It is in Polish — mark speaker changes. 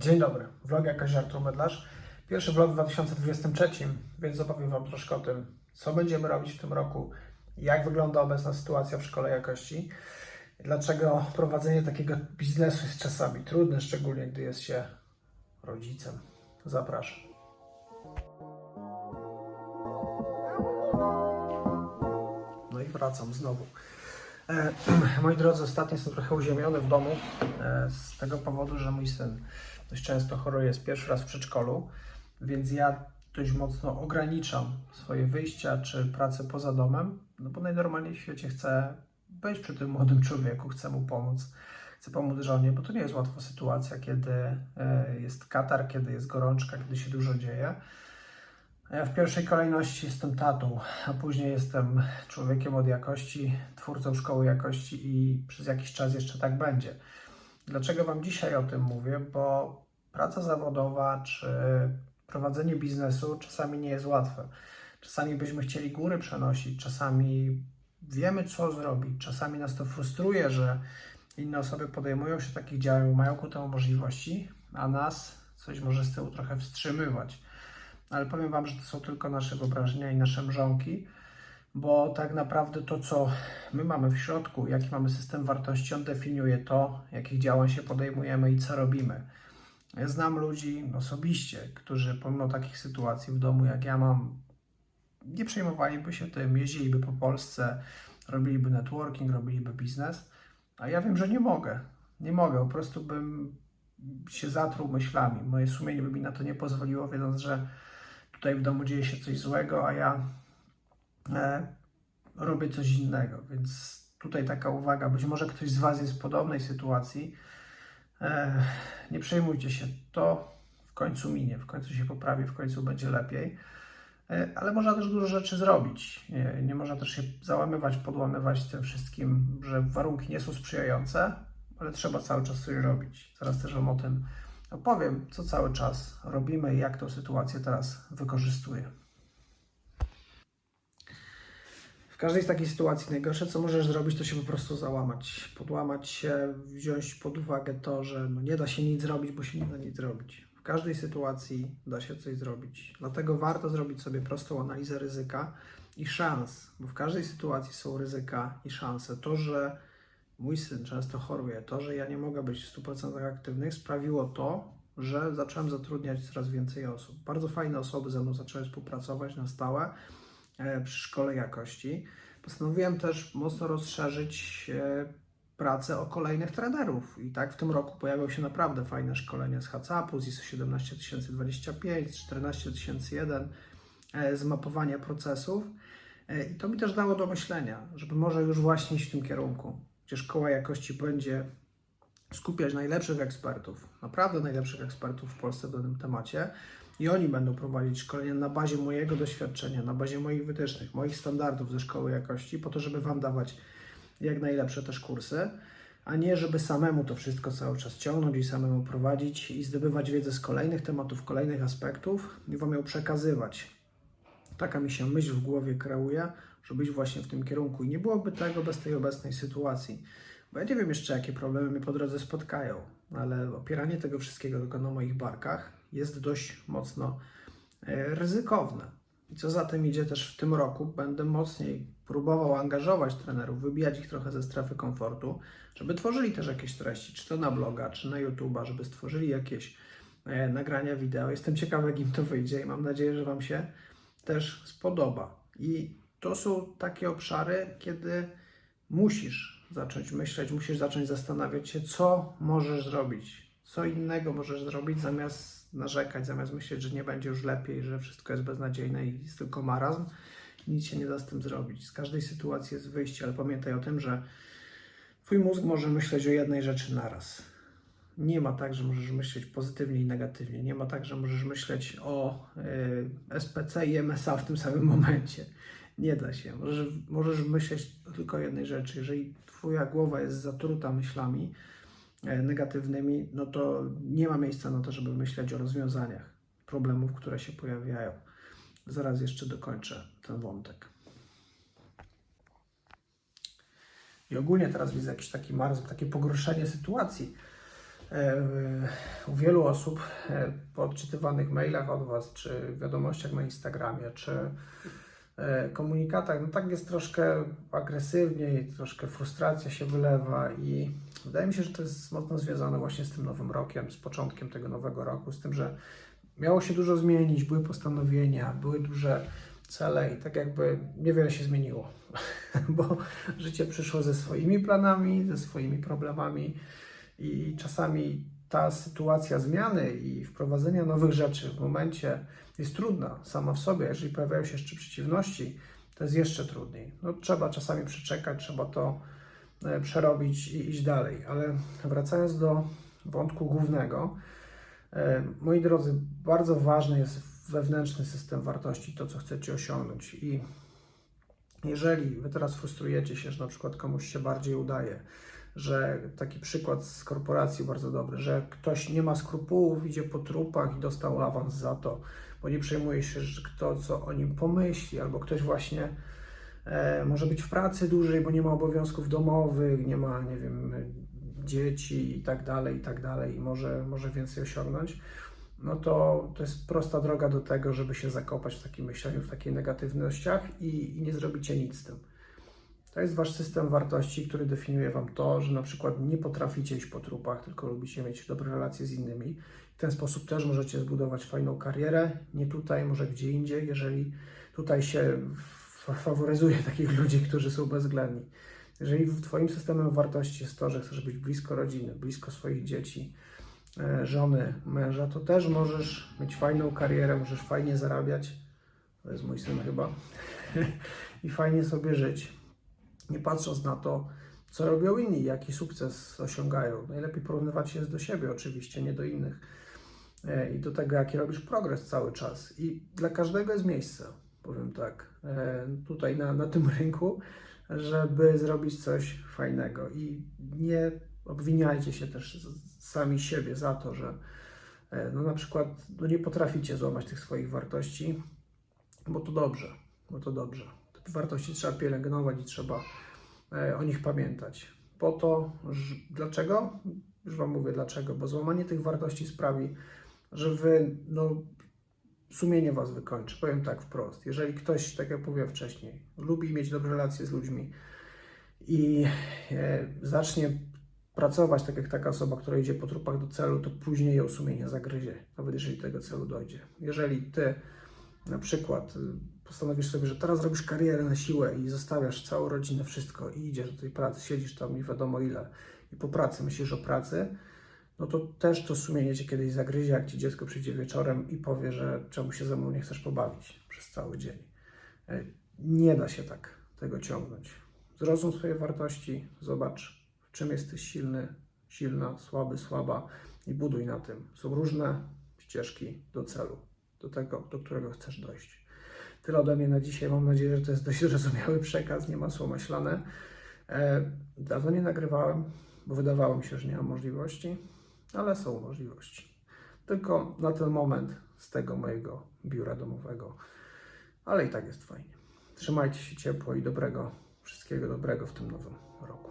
Speaker 1: Dzień dobry, vlog jakaś Artur Medlarz. Pierwszy vlog w 2023, więc opowiem Wam troszkę o tym, co będziemy robić w tym roku, jak wygląda obecna sytuacja w szkole jakości, dlaczego prowadzenie takiego biznesu jest czasami trudne, szczególnie gdy jest się rodzicem. Zapraszam. No i wracam znowu. E, moi drodzy, ostatnio jestem trochę uziemiony w domu e, z tego powodu, że mój syn dość często choruje, jest pierwszy raz w przedszkolu, więc ja dość mocno ograniczam swoje wyjścia czy pracę poza domem, no bo najnormalniej w świecie chcę być przy tym młodym człowieku, chcę mu pomóc, chcę pomóc żonie, bo to nie jest łatwa sytuacja, kiedy e, jest katar, kiedy jest gorączka, kiedy się dużo dzieje. Ja w pierwszej kolejności jestem tatą, a później jestem człowiekiem od jakości, twórcą szkoły jakości i przez jakiś czas jeszcze tak będzie. Dlaczego Wam dzisiaj o tym mówię? Bo praca zawodowa czy prowadzenie biznesu czasami nie jest łatwe. Czasami byśmy chcieli góry przenosić, czasami wiemy, co zrobić, czasami nas to frustruje, że inne osoby podejmują się takich działań, mają ku temu możliwości, a nas coś może z tyłu trochę wstrzymywać ale powiem Wam, że to są tylko nasze wyobrażenia i nasze mrzonki, bo tak naprawdę to, co my mamy w środku, jaki mamy system wartości, on definiuje to, jakich działań się podejmujemy i co robimy. Ja znam ludzi osobiście, którzy pomimo takich sytuacji w domu, jak ja mam, nie przejmowaliby się tym, jeździliby po Polsce, robiliby networking, robiliby biznes, a ja wiem, że nie mogę. Nie mogę, po prostu bym się zatruł myślami. Moje sumienie by mi na to nie pozwoliło, wiedząc, że tutaj w domu dzieje się coś złego, a ja robię coś innego. Więc tutaj taka uwaga, być może ktoś z Was jest w podobnej sytuacji. Nie przejmujcie się, to w końcu minie, w końcu się poprawi, w końcu będzie lepiej. Ale można też dużo rzeczy zrobić. Nie, nie można też się załamywać, podłamywać tym wszystkim, że warunki nie są sprzyjające, ale trzeba cały czas coś robić. Zaraz też Wam o tym opowiem, co cały czas robimy i jak tę sytuację teraz wykorzystuję. W każdej z takich sytuacji najgorsze, co możesz zrobić, to się po prostu załamać, podłamać się, wziąć pod uwagę to, że no nie da się nic zrobić, bo się nie da nic zrobić. W każdej sytuacji da się coś zrobić. Dlatego warto zrobić sobie prostą analizę ryzyka i szans, bo w każdej sytuacji są ryzyka i szanse. To, że mój syn często choruje, to, że ja nie mogę być w 100% aktywnych, sprawiło to, że zacząłem zatrudniać coraz więcej osób. Bardzo fajne osoby ze mną zaczęły współpracować na stałe przy szkole jakości. Postanowiłem też mocno rozszerzyć e, pracę o kolejnych trenerów. I tak w tym roku pojawią się naprawdę fajne szkolenia z HACCP-u, z ISO 17025, 14001, e, z mapowania procesów. E, I to mi też dało do myślenia, żeby może już właśnie iść w tym kierunku, gdzie szkoła jakości będzie skupiać najlepszych ekspertów, naprawdę najlepszych ekspertów w Polsce w danym temacie i oni będą prowadzić szkolenia na bazie mojego doświadczenia, na bazie moich wytycznych, moich standardów ze szkoły jakości, po to, żeby Wam dawać jak najlepsze też kursy, a nie żeby samemu to wszystko cały czas ciągnąć i samemu prowadzić i zdobywać wiedzę z kolejnych tematów, kolejnych aspektów i Wam ją przekazywać. Taka mi się myśl w głowie kreuje, żeby iść właśnie w tym kierunku i nie byłoby tego bez tej obecnej sytuacji. Bo ja nie wiem jeszcze, jakie problemy mnie po drodze spotkają, ale opieranie tego wszystkiego tylko na moich barkach jest dość mocno e, ryzykowne. I co za tym idzie też w tym roku, będę mocniej próbował angażować trenerów, wybijać ich trochę ze strefy komfortu, żeby tworzyli też jakieś treści, czy to na bloga, czy na YouTube'a, żeby stworzyli jakieś e, nagrania wideo. Jestem ciekawy, jak im to wyjdzie i mam nadzieję, że Wam się też spodoba. I to są takie obszary, kiedy musisz zacząć myśleć, musisz zacząć zastanawiać się, co możesz zrobić, co innego możesz zrobić, zamiast narzekać, zamiast myśleć, że nie będzie już lepiej, że wszystko jest beznadziejne i jest tylko marazm. Nic się nie da z tym zrobić. Z każdej sytuacji jest wyjście, ale pamiętaj o tym, że Twój mózg może myśleć o jednej rzeczy naraz. Nie ma tak, że możesz myśleć pozytywnie i negatywnie. Nie ma tak, że możesz myśleć o y, SPC i MSA w tym samym momencie. Nie da się. Możesz, możesz myśleć tylko o jednej rzeczy. Jeżeli Twoja głowa jest zatruta myślami e, negatywnymi, no to nie ma miejsca na to, żeby myśleć o rozwiązaniach problemów, które się pojawiają. Zaraz jeszcze dokończę ten wątek. I ogólnie teraz widzę jakiś taki marzm, takie pogorszenie sytuacji e, u wielu osób e, po odczytywanych mailach od Was, czy wiadomościach na Instagramie, czy e, komunikatach, no tak jest troszkę agresywniej, troszkę frustracja się wylewa i wydaje mi się, że to jest mocno związane właśnie z tym nowym rokiem, z początkiem tego nowego roku, z tym, że miało się dużo zmienić, były postanowienia, były duże cele i tak jakby niewiele się zmieniło, bo życie przyszło ze swoimi planami, ze swoimi problemami i czasami ta sytuacja zmiany i wprowadzenia nowych rzeczy w momencie jest trudna sama w sobie. Jeżeli pojawiają się jeszcze przeciwności, to jest jeszcze trudniej. No, trzeba czasami przeczekać, trzeba to przerobić i iść dalej. Ale wracając do wątku głównego, e, moi drodzy, bardzo ważny jest wewnętrzny system wartości, to co chcecie osiągnąć. I jeżeli wy teraz frustrujecie się, że na przykład komuś się bardziej udaje, że taki przykład z korporacji bardzo dobry, że ktoś nie ma skrupułów, idzie po trupach i dostał awans za to, bo nie przejmuje się, że kto co o nim pomyśli, albo ktoś właśnie e, może być w pracy dłużej, bo nie ma obowiązków domowych, nie ma, nie wiem, dzieci i tak dalej, i tak dalej, i może, może więcej osiągnąć, no to to jest prosta droga do tego, żeby się zakopać w takim myśleniu, w takiej negatywnościach i, i nie zrobicie nic z tym. To jest wasz system wartości, który definiuje wam to, że na przykład nie potraficie iść po trupach, tylko lubicie mieć dobre relacje z innymi. W ten sposób też możecie zbudować fajną karierę, nie tutaj, może gdzie indziej, jeżeli tutaj się f- faworyzuje takich ludzi, którzy są bezwzględni. Jeżeli w twoim systemem wartości jest to, że chcesz być blisko rodziny, blisko swoich dzieci, e, żony, męża, to też możesz mieć fajną karierę, możesz fajnie zarabiać. To jest mój syn chyba. I fajnie sobie żyć nie patrząc na to, co robią inni, jaki sukces osiągają. Najlepiej porównywać się do siebie, oczywiście, nie do innych. E, I do tego, jaki robisz progres cały czas. I dla każdego jest miejsce, powiem tak, e, tutaj na, na tym rynku, żeby zrobić coś fajnego. I nie obwiniajcie się też sami siebie za to, że e, no na przykład no nie potraficie złamać tych swoich wartości, bo to dobrze, bo to dobrze. Te wartości trzeba pielęgnować i trzeba e, o nich pamiętać. Po to, że, dlaczego? Już Wam mówię dlaczego, bo złamanie tych wartości sprawi, że Wy, no, sumienie Was wykończy. Powiem tak wprost. Jeżeli ktoś, tak jak mówiłem wcześniej, lubi mieć dobre relacje z ludźmi i e, zacznie pracować tak jak taka osoba, która idzie po trupach do celu, to później ją sumienie zagryzie, nawet jeżeli do tego celu dojdzie. Jeżeli Ty na przykład y, postanowisz sobie, że teraz robisz karierę na siłę i zostawiasz całą rodzinę, wszystko i idziesz do tej pracy, siedzisz tam nie wiadomo ile i po pracy myślisz o pracy, no to też to sumienie cię kiedyś zagryzie, jak ci dziecko przyjdzie wieczorem i powie, że czemu się ze mną nie chcesz pobawić przez cały dzień. E, Nie da się tak tego ciągnąć. Zrozum swoje wartości, zobacz, w czym jesteś silny, silna, słaby, słaba i buduj na tym. Są różne ścieżki do celu, do tego, do którego chcesz dojść. Tyle ode mnie na dzisiaj. Mam nadzieję, że to jest dość zrozumiały przekaz, nie masło maślane. E, dawno nie nagrywałem, bo wydawało mi się, że nie mam możliwości, ale są możliwości. Tylko na ten moment z tego mojego biura domowego, ale i tak jest fajnie. Trzymajcie się ciepło i dobrego, wszystkiego dobrego w tym nowym roku.